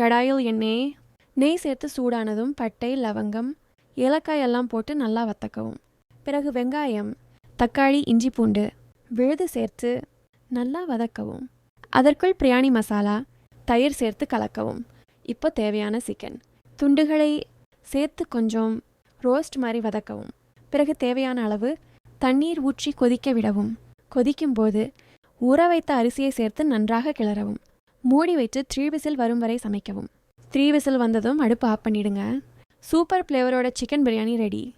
கடாயில் எண்ணெய் நெய் சேர்த்து சூடானதும் பட்டை லவங்கம் ஏலக்காய் எல்லாம் போட்டு நல்லா வத்தக்கவும் பிறகு வெங்காயம் தக்காளி இஞ்சி பூண்டு விழுது சேர்த்து நல்லா வதக்கவும். அதற்குள் பிரியாணி மசாலா தயிர் சேர்த்து கலக்கவும். இப்போ தேவையான சிக்கன். துண்டுகளை சேர்த்து கொஞ்சம் ரோஸ்ட் மாதிரி வதக்கவும். பிறகு தேவையான அளவு தண்ணீர் ஊற்றி கொதிக்க விடவும். கொதிக்கும்போது ஊற வைத்த அரிசியை சேர்த்து நன்றாக கிளறவும். மூடி வைத்து த்ரீ விசில் வரும் வரை சமைக்கவும். த்ரீ விசில் வந்ததும் அடுப்பு ஆஃப் பண்ணிடுங்க. சூப்பர் ஃப்ளேவரோட சிக்கன் பிரியாணி ரெடி